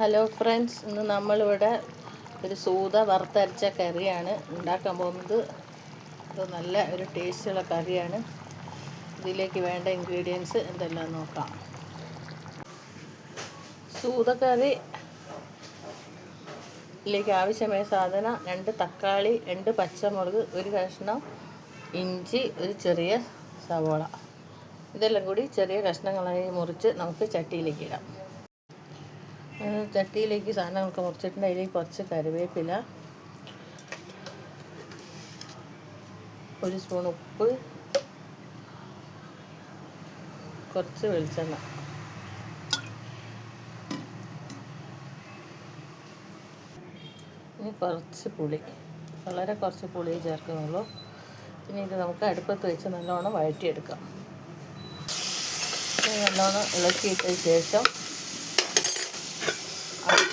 Hello friends ഇന്ന് നമ്മളിവിടെ ഒരു സൂത വറുത്തരച്ച കറിയാണ് ഉണ്ടാക്കാൻ പോകുന്നത്. അത് നല്ല ഒരു ടേസ്റ്റുള്ള കറിയാണ്. ഇതിലേക്ക് വേണ്ട ഇൻഗ്രീഡിയൻസ് എന്തെല്ലാം നോക്കാം. സൂതക്കറി ഇതിലേക്ക് ആവശ്യമായ സാധനം രണ്ട് തക്കാളി രണ്ട് പച്ചമുളക് ഒരു കഷ്ണം ഇഞ്ചി ഒരു ചെറിയ സവോള. ഇതെല്ലാം കൂടി ചെറിയ കഷ്ണങ്ങളായി മുറിച്ച് നമുക്ക് ചട്ടിയിലേക്ക് ഇടാം. ചട്ടിയിലേക്ക് സാധനങ്ങളൊക്കെ മുറിച്ചിട്ടുണ്ട്. അതിലേക്ക് കുറച്ച് കറിവേപ്പില ഒരു സ്പൂൺ ഉപ്പ് കുറച്ച് വെളിച്ചെണ്ണ. ഇനി കുറച്ച് പുളി. വളരെ കുറച്ച് പുളി ചേർക്കുന്നുള്ളൂ. ഇനി ഇത് നമുക്ക് അടുപ്പത്ത് വെച്ച് നല്ലോണം വഴറ്റിയെടുക്കാം. നല്ലോണം ഇളക്കിയിട്ട ശേഷം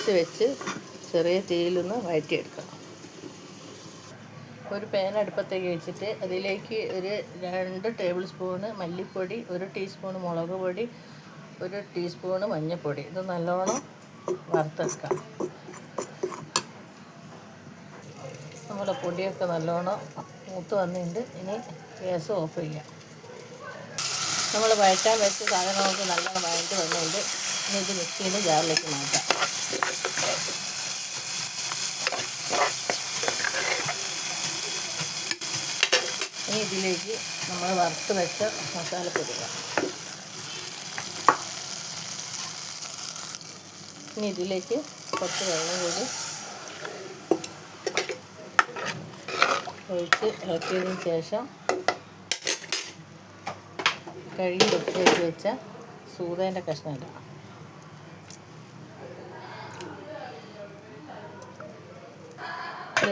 അടച്ച് വെച്ച് ചെറിയ തീയിലൊന്ന് വഴറ്റിയെടുക്കണം. ഒരു പാൻ അടുപ്പത്തേക്ക് വെച്ചിട്ട് അതിലേക്ക് ഒരു രണ്ട് ടേബിൾ സ്പൂണ് മല്ലിപ്പൊടി ഒരു ടീസ്പൂൺ മുളക് പൊടി ഒരു ടീസ്പൂണ് മഞ്ഞൾപ്പൊടി. ഇത് നല്ലോണം വറുത്തെടുക്കാം. നമ്മുടെ പൊടിയൊക്കെ നല്ലോണം മൂത്ത് വന്നിട്ടുണ്ട്. ഇനി ഗ്യാസ് ഓഫ് ചെയ്യാം. നമ്മൾ വഴറ്റാൻ വെച്ച് സാധനങ്ങൾക്ക് നല്ലോണം വഴറ്റി വന്നിട്ടുണ്ട്. ഇനി ഇത് മിക്സിയുടെ ജാറിലേക്ക് മാറ്റാം. ഇനി ഇതിലേക്ക് നമ്മൾ വറുത്ത് വെച്ച മസാലപ്പൊടി ഇനി ഇതിലേക്ക് കുറച്ച് വെള്ളം കൂടി ഒഴിച്ച് ഇളക്കിയതിന് ശേഷം കഴുകി വൃത്തിയാക്കി വെച്ച സൂതേന്റെ കഷ്ണം ഇടാം.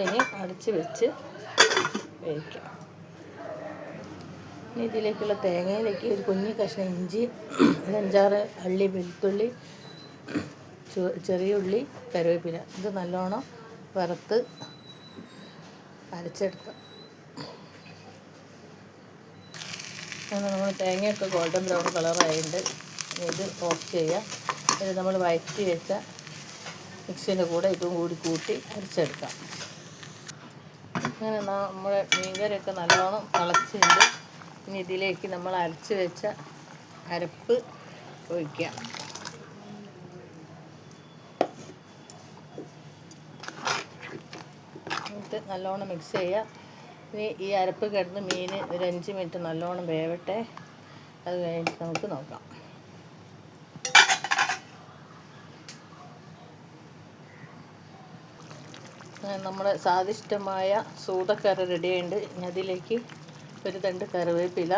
ഇനി അടച്ച് വെച്ച് വേവിക്കാം. ഇനി ഇതിലേക്കുള്ള തേങ്ങയിലേക്ക് ഒരു കുഞ്ഞു കഷ്ണം ഇഞ്ചി അഞ്ചാറ് അള്ളി വെളുത്തുള്ളി ചെറിയ ഉള്ളി കരുവേപ്പില ഇത് നല്ലോണം വറുത്ത് അരച്ചെടുക്കാം. നമ്മൾ തേങ്ങയൊക്കെ ഗോൾഡൻ ബ്രൗൺ കളറായിട്ടുണ്ട് ഇത് ഓഫ് ചെയ്യുക ഇത് നമ്മൾ വഴറ്റി വെച്ച മിക്സിന്റെ കൂടെ ഇതും കൂടി കൂട്ടി അരച്ചെടുക്കാം. അങ്ങനെ നമ്മുടെ മീൻകറിയൊക്കെ നല്ലോണം തിളച്ചിട്ട് ഇനി ഇതിലേക്ക് നമ്മൾ അരച്ച് വെച്ച അരപ്പ് ഒഴിക്കാം. എന്നിട്ട് നല്ലോണം മിക്സ് ചെയ്യുക ഇനി ഈ അരപ്പ് കിടന്ന് മീൻ ഒരു അഞ്ച് മിനിറ്റ് നല്ലോണം വേവട്ടെ. അത് കഴിഞ്ഞിട്ട് നമുക്ക് നോക്കാം. നമ്മുടെ സ്വാദിഷ്ടമായ സൂതക്കറി റെഡിയുണ്ട് അതിലേക്ക് ഒരു തണ്ട് കറിവേപ്പില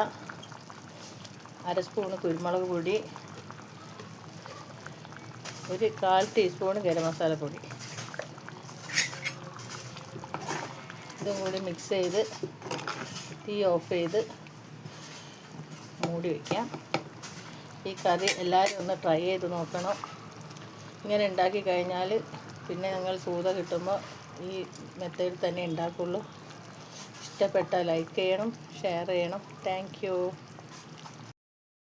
അര സ്പൂണ് കുരുമുളക് പൊടി ഒരു കാൽ ടീസ്പൂൺ ഗരം മസാല പൊടി. ഇതും കൂടി മിക്സ് ചെയ്ത് തീ ഓഫ് ചെയ്ത് മൂടി വയ്ക്കാം ഈ കറി എല്ലാവരും ഒന്ന് ട്രൈ ചെയ്ത് നോക്കണം. ഇങ്ങനെ ഉണ്ടാക്കി കഴിഞ്ഞാൽ പിന്നെ ഞങ്ങൾ സൂത കിട്ടുമ്പോൾ ഈ മെത്തേഡിൽ തന്നെ ഉണ്ടാക്കുള്ളൂ. ഇഷ്ടപ്പെട്ടാൽ ലൈക്ക് ചെയ്യണം ഷെയർ ചെയ്യണം. താങ്ക്